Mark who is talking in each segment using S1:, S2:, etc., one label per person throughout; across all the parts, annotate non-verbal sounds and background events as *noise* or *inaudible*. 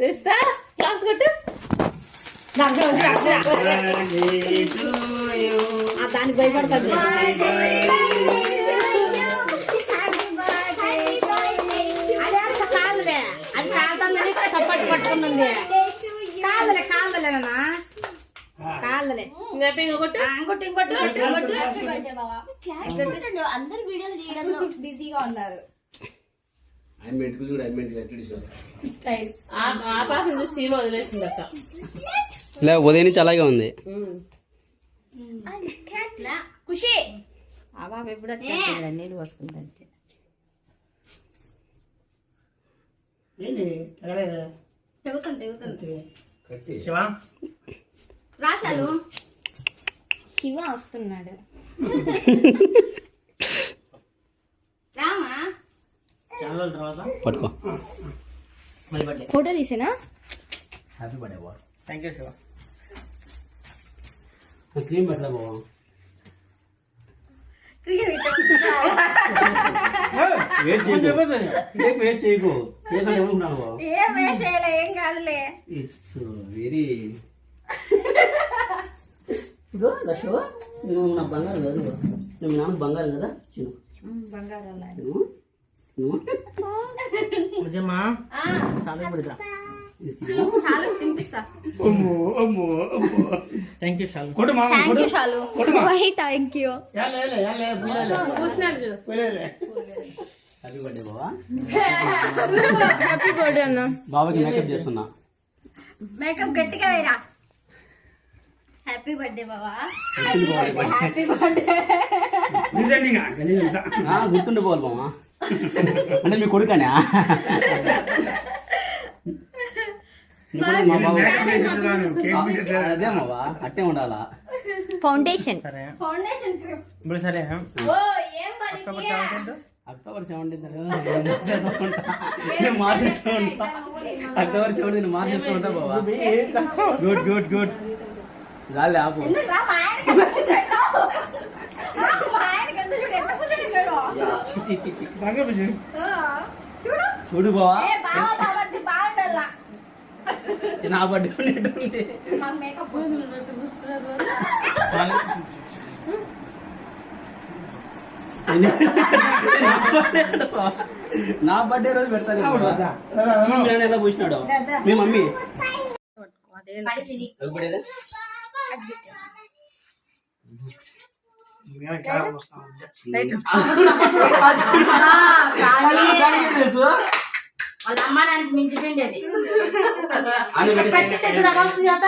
S1: ఇస్తా క్లాస్ కొట్టు. దానికి భయపడుతుంది కాదులే అది కాదందని తప్పట్టు పట్టుకున్నది కాదులే కాదులే నాన్న. కాదులే ఇంకోటి ఇంకోటి ఇంకోటి ఇంకోటి
S2: హ్యాపీ బర్త్డే బావా క్లాస్ అందరు వీడియోలు తీయడంలో బిజీగా ఉన్నారు.
S3: ఆయన మెంటుకు చూడు ఆయన
S1: ఆ పాప చూసి వదిలేసింది అక్క.
S4: లే ఉదయం నుంచి అలాగే ఉంది.
S2: ఖుషి.
S5: ఆ బాబు ఎప్పుడు నీళ్ళు పోసుకుంది అంతే.
S6: ఏంటి తగలేదా?
S2: తెగుతుంది తెగుతుంది
S3: కట్టి.
S6: శివా?
S2: రాశాలు శివ వస్తున్నాడు *laughs* రామా
S6: చాలా రోజుల తర్వాత
S4: పట్టుకో.
S2: ఫోటో తీసేనా?
S3: హ్యాపీ బర్త్డే బాబు
S6: థ్యాంక్ యూ శివ
S4: క్రీమ్ పెట్టలే వెయిట్ చేయకు.
S2: ఏం కాదులే.
S4: ఇట్స్ వెరీ ఇదో దశ నువ్వు నా బంగారు కదా నువ్వు నువ్వు నాన్న బంగారు కదా చిన్న
S5: బంగారం
S4: నువ్వు నువ్వు
S6: నిజమా చాలా అమ్మో అమ్మో అమ్మో. థ్యాంక్ యూ చాలు కొట్టు మామ
S2: థ్యాంక్ యూ చాలు థ్యాంక్ యూ
S6: యాలే యాలే యాలే పుల్లలే
S1: చూసినాడు చూడు.
S6: పుల్లలే
S4: హ్యాపీ బర్త్డే బాబా
S2: హ్యాపీ బర్త్డే అన్న.
S4: బాబాకి మేకప్ చేస్తున్నా.
S2: మేకప్ గట్టిగా వేరా హ్యాపీ బర్త్డే బావా.
S6: నిజంగా నిజంగా
S4: ఆ, గుర్తుండిపోవాలి మామ. అంటే మీ కొడుకనే? నీ కొడుకు మా బాబు
S6: కేక్
S4: ఆ, అదే మావా అట్టే ఉండాలా?
S2: ఫౌండేషన్.
S6: ఇప్పుడు సరే.
S2: ఓ ఏం పని
S6: అక్టోబర్ సెవెంటీన్త్?
S4: అక్టోబర్ సెవెంటీన్ నేను మార్చేస్తూ ఉంటా అక్టోబర్ సెవెంటీన్ మార్చేస్తూ ఉంటా బాబా గుడ్ గుడ్ గుడ్. గాలి ఆపు.
S2: చూడు.
S4: బావా. నా
S2: మా మేకప్ *laughs*
S4: నా బర్త్డే రోజు పెడతాను నేను ఎలా పూసినాడు. మీ మమ్మీ.
S6: వస్తాం *laughs*
S4: తెలుసు?
S1: వాళ్ళ అమ్మ నాన్నకి మించిపోయింది అది. పెట్టి బాబు సుజాత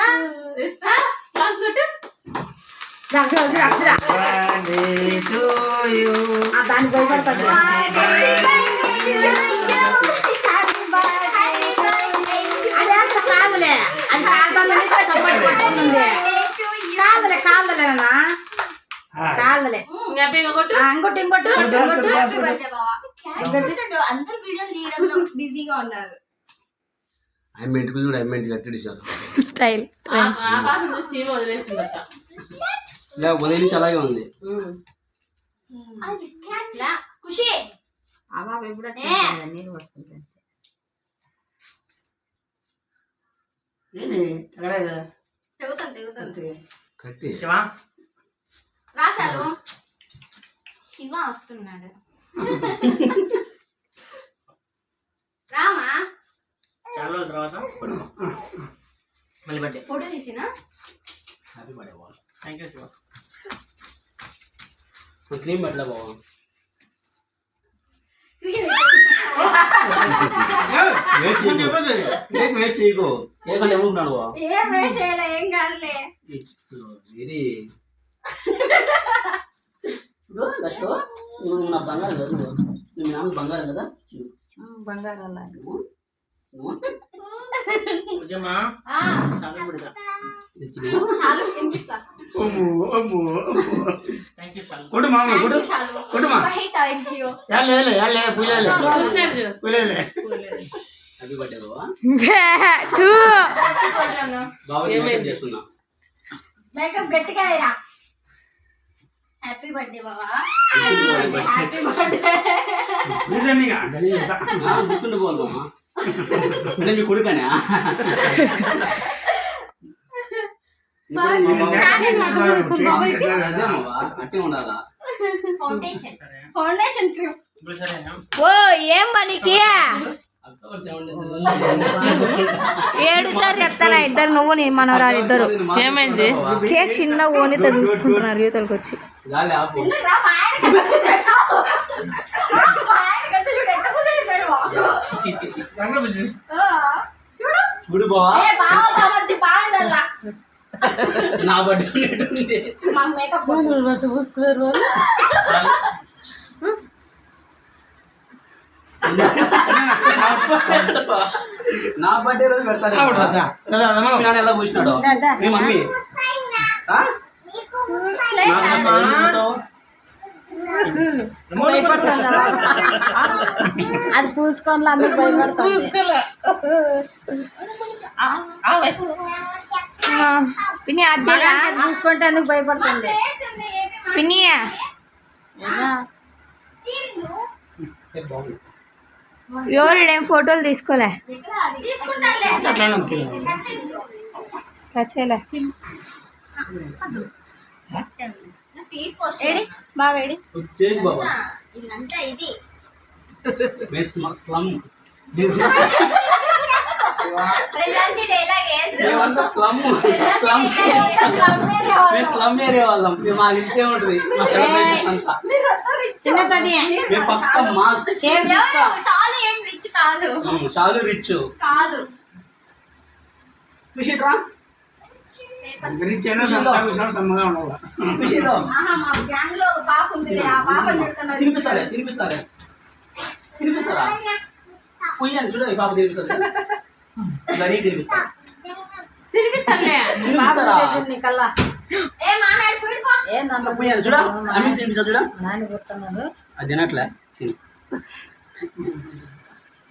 S1: దానికి భయపడుతుంది అదే అంత కాదులే. కాదులే కాదులే నాన్న కాదులే ఇంకోటి ఇంకోటి ఇంకోటి
S2: హ్యాపీ బర్త్డే బావా. క్లాస్ అందరు వీడియోలు తీయడంలో బిజీగా ఉన్నారు.
S3: చూడు ఆయన మెంటుకు ఎట్టి సార్
S2: స్టైల్.
S4: లే నుంచి అలాగే ఉంది.
S2: ఖుషి.
S5: ఆ బాబు ఎప్పుడు
S3: కట్టి.
S2: రాశాలు శివ వస్తున్నాడు. రామా?
S6: చాలా రోజుల తర్వాత మళ్ళీ బర్త్డే
S2: ఫోటో తీసినా?
S3: హ్యాపీ బర్త్డే బాబు.
S6: థ్యాంక్ యూ శివ
S4: వెయిట్ చేయకు కేక్ వెయిట్ చేయకు. కేక్ అంటే ఎవరుకున్నాడు బాబా.
S2: ఏం ఏం కాదులే.
S4: ఇట్స్ నువ్వు నా బంగారం కదా నువ్వు. నువ్వు నాన్న బంగారం కదా.
S5: బంగారం
S4: బాబా బాబా మేకప్ చేస్తున్నా
S2: మేకప్ గట్టిగా వేరా హ్యాపీ బర్త్డే బాబా
S4: గుర్తుండిపోవాలి
S2: హ్యాపీ బర్త్డే
S6: నిజంగా
S4: గుర్తుండిపోవాలి బాబా అంటే మీ కొడుకనే అదే అమ్మా, అట్టే ఉండాలా
S2: ఫౌండేషన్ ఫౌండేషన్ క్రీమ్
S6: ఇప్పుడు సరే
S2: ఓ ఏం పనికి
S4: అక్టోబర్ సెవెంటీన్
S2: ఏడు సార్ చెప్తానా ఇద్దరు నువ్వు నీ మనవరాలు ఇద్దరు.
S1: ఏమైంది?
S2: కేక్ చిన్న ఓనితో చూసుకుంటున్నారు యువతలకు వచ్చి.
S4: గాలి ఆపు. చి, చి, చి. చూడు. బావా. నా బట్టి *laughs* నా బర్త్డే రోజు పెడతాను నాన్న ఎలా పూసినాడు మీ మమ్మీ?
S5: అది పూసుకొని అందరూ భయపడుతుంది
S2: పిన్ని అచ్చేలా
S5: పూసుకుంటే అందుకు భయపడుతుంది
S2: పిన్ని.
S4: ఏ బాగుంది.
S2: ఎవరిడేం ఫోటోలు తీసుకోలే ఇది
S4: వేస్ట్ స్లమ్ ఏరియా వాళ్ళం మా ఇంతే ఉంటుంది మా సెలబ్రేషన్స్ అంతా పక్క మాస్
S2: కాదు
S4: చాలు రిచ్
S2: కాదు
S4: విషయరా
S2: పాప
S4: తినిపిస్తారే తినిపిస్తుంది. గరీ తినిపిస్తా. పుయ్యాన్ని చూడ? అమ్మి తినిపిస్తా చూడ? అది తినట్లే తిను.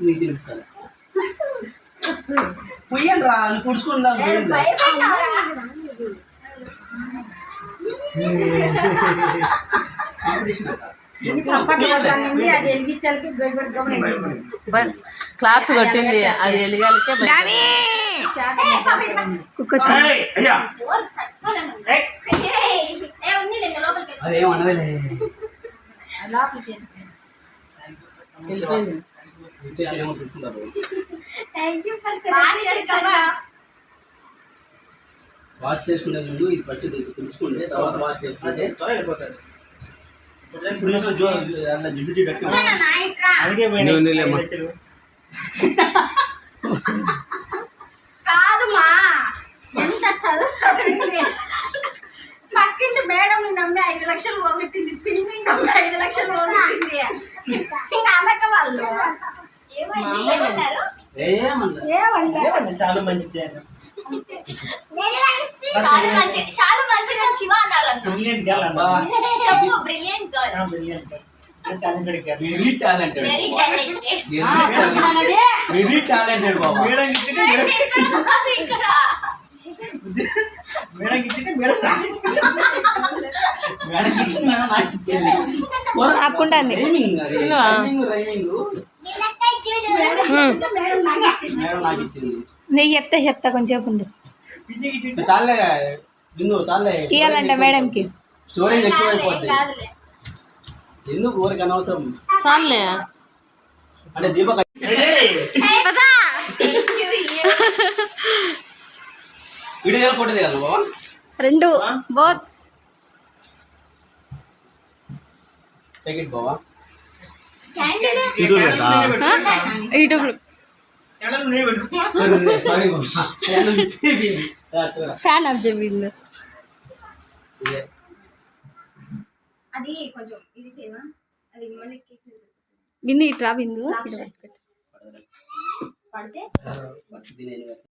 S4: నీకు తినిపిస్తాను పుయ్యండి రా నువ్వు పుడుచుకుంటా
S5: చప్పట్లు కొట్టాలండి అది ఎలిగించాలకి గడిపడి గమనించాలి
S1: క్లాస్ కొట్టింది అది ఎలిగాలికే
S2: కుక్క
S1: వెళ్ళిపోయింది.
S4: వాచ్ చేసుకునే ముందు ఇది ఫస్ట్ తెలుసుకుంటే తర్వాత వాచ్ చేసుకుంటే ఎక్కువ.
S6: అందుకే
S3: ఉందిలేమ్మా.
S2: కాదుమా.
S6: చాలా మంచిది
S2: మంచిగా Shiva
S6: brilliant girl
S4: very talented
S2: very talented
S4: బాబా.
S6: ఇచ్చింది. నాకు ఇచ్చింది.
S4: రైమింగ్? రైమింగ్
S2: మేడం నాకు చెప్తే చెప్తా కొంచెంసేపు ఉండు. ఇయ్యాలంట మేడంకి.
S4: స్టోరేజ్ ఎక్కువైపోద్ది
S2: కాదులే
S4: ఎందుకు ఊరికి అనవసరం?
S1: చాలులే
S4: అంటే దీపక్
S6: ఏయ్!
S4: వీడియో ఫోటో దిగాలి బాబా
S2: రెండు బోత్.
S4: టేక్ ఇట్ బాబా
S2: యూట్యూబ్
S6: ఛానల్ నేనే పెట్టుకో.
S4: సారీ బాబా నేను మిస్ అయిపోయింది రా, చూరా.
S2: ఫ్యాన్ ఆఫ్ చెప్పింది. అది కొంచెం ఇది చేయమా అది మళ్ళీ బిందు ఇట్రా బిందు
S4: పడితే?